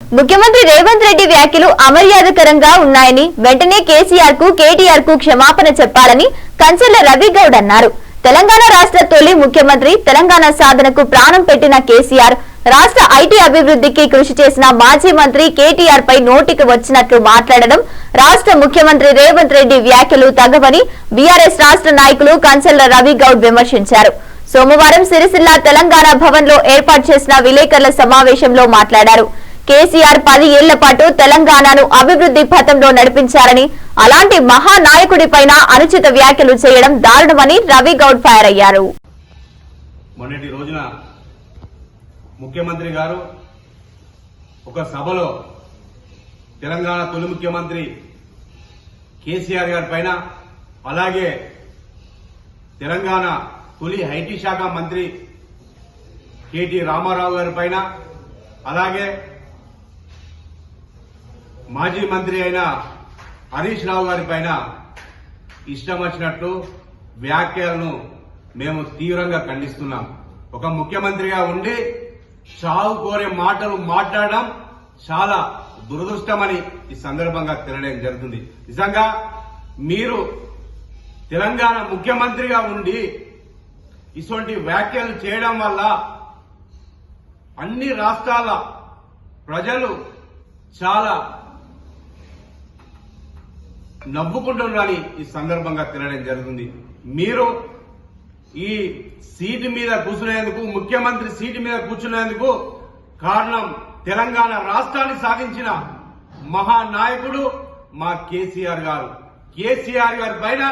ముఖ్యమంత్రి రేవంత్ రెడ్డి వ్యాఖ్యలు అమర్యాదకరంగా ఉన్నాయని వెంటనే కేసీఆర్కు కేటీఆర్కు క్షమాపణ చెప్పాలని కంచెల రవిగౌడ్ అన్నారు. తెలంగాణ రాష్ట్ర తొలి ముఖ్యమంత్రి తెలంగాణ సాధనకు ప్రాణం పెట్టిన కేసీఆర్ రాష్ట్ర ఐటీ అభివృద్ధికి కృషి చేసిన మాజీ మంత్రి కేటీఆర్ పై నోటికి వచ్చినట్లు మాట్లాడడం రాష్ట్ర ముఖ్యమంత్రి రేవంత్ రెడ్డి వ్యాఖ్యలు తగవని బీఆర్ఎస్ రాష్ట్ర నాయకులు కంచల రవి గౌడ్ విమర్శించారు. సోమవారం సిరిసిల్ల తెలంగాణ భవన్లో ఏర్పాటు చేసిన విలేకరుల సమావేశంలో మాట్లాడారు. కేసీఆర్ పది ఏళ్ళ పాటు తెలంగాణను అభివృద్ధి పథంలో నడిపించారని అలాంటి మహానాయకుడిపైన అనుచిత వ్యాఖ్యలు చేయడం దారుణమని రవి గౌడ్ ఫైర్ అయ్యారు. మొన్నటి రోజున ముఖ్యమంత్రి గారు ఒక సభలో తెలంగాణ తొలి ముఖ్యమంత్రి కేసీఆర్ గారి పైన అలాగే తెలంగాణ తొలి ఐటీ శాఖ మంత్రి కేటీ రామారావు గారి పైన అలాగే మాజీ మంత్రి అయిన హరీష్ రావు గారి పైన ఇష్టం వచ్చినట్లు వ్యాఖ్యలను మేము తీవ్రంగా ఖండిస్తున్నాం. ఒక ముఖ్యమంత్రిగా ఉండి చావు కోరే మాటలు మాట్లాడడం చాలా దురదృష్టమని ఈ సందర్భంగా తెలియడం జరుగుతుంది. నిజంగా మీరు తెలంగాణ ముఖ్యమంత్రిగా ఉండి ఇటువంటి వ్యాఖ్యలు చేయడం వల్ల అన్ని రాష్ట్రాల ప్రజలు చాలా నవ్వుకుంటున్నారని ఈ సందర్భంగా తినడం జరుగుతుంది. మీరు ఈ సీటు మీద కూర్చునేందుకు ముఖ్యమంత్రి సీటు మీద కూర్చునేందుకు కారణం తెలంగాణ రాష్ట్రాన్ని సాధించిన మహానాయకుడు మా కేసీఆర్ గారు. కేసీఆర్ గారి పైన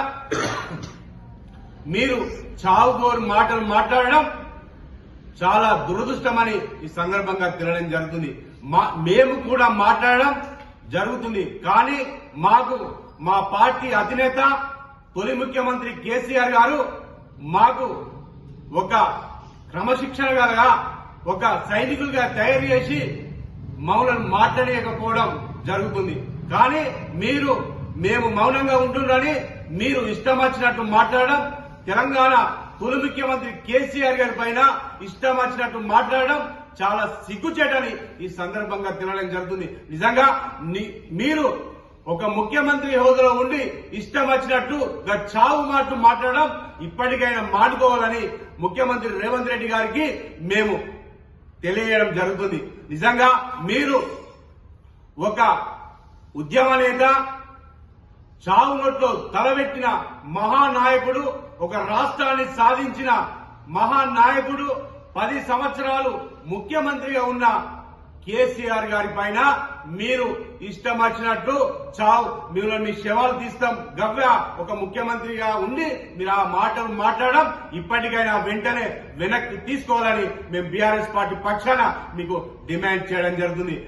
మీరు చావుకోరు మాటలు మాట్లాడడం చాలా దురదృష్టమని ఈ సందర్భంగా తినడం జరుగుతుంది. మా మేము కూడా మాట్లాడడం జరుగుతుంది. కానీ మాకు మా పార్టీ అధినేత తొలి ముఖ్యమంత్రి కేసీఆర్ గారు మాకు ఒక క్రమశిక్షణ గలగా ఒక సైనికులుగా తయారు చేసి మౌనం మాట్లాడలేకపోవడం జరుగుతుంది. కానీ మీరు మేము మౌనంగా ఉంటుండని మీరు ఇష్టం వచ్చినట్టు మాట్లాడడం తెలంగాణ తొలి ముఖ్యమంత్రి కేసీఆర్ గారి పైన ఇష్టం వచ్చినట్టు మాట్లాడడం చాలా సిగ్గుచేటని ఈ సందర్భంగా తినడం జరుగుతుంది. నిజంగా మీరు ఒక ముఖ్యమంత్రి హోదాలో ఉండి ఇష్టం వచ్చినట్టు చావు మాటలు మాట్లాడడం ఇప్పటికైనా మానుకోవాలని ముఖ్యమంత్రి రేవంత్ రెడ్డి గారికి మేము తెలియడం జరుగుతుంది. నిజంగా మీరు ఒక ఉద్యమ నేత చావు నోట్లో తలబెట్టిన మహానాయకుడు ఒక రాష్ట్రాన్ని సాధించిన మహానాయకుడు పది సంవత్సరాలు ముఖ్యమంత్రిగా ఉన్న కేసీఆర్ గారి పైన మీరు ఇష్టం వచ్చినట్టు చావు మీరు మీ శవాలు తీస్తాం. గవ్వ ఒక ముఖ్యమంత్రిగా ఉండి మీరు ఆ మాటలు మాట్లాడడం ఇప్పటికైనా వెంటనే వెనక్కి తీసుకోవాలని మేము బీఆర్ఎస్ పార్టీ పక్షాన మీకు డిమాండ్ చేయడం జరుగుతుంది.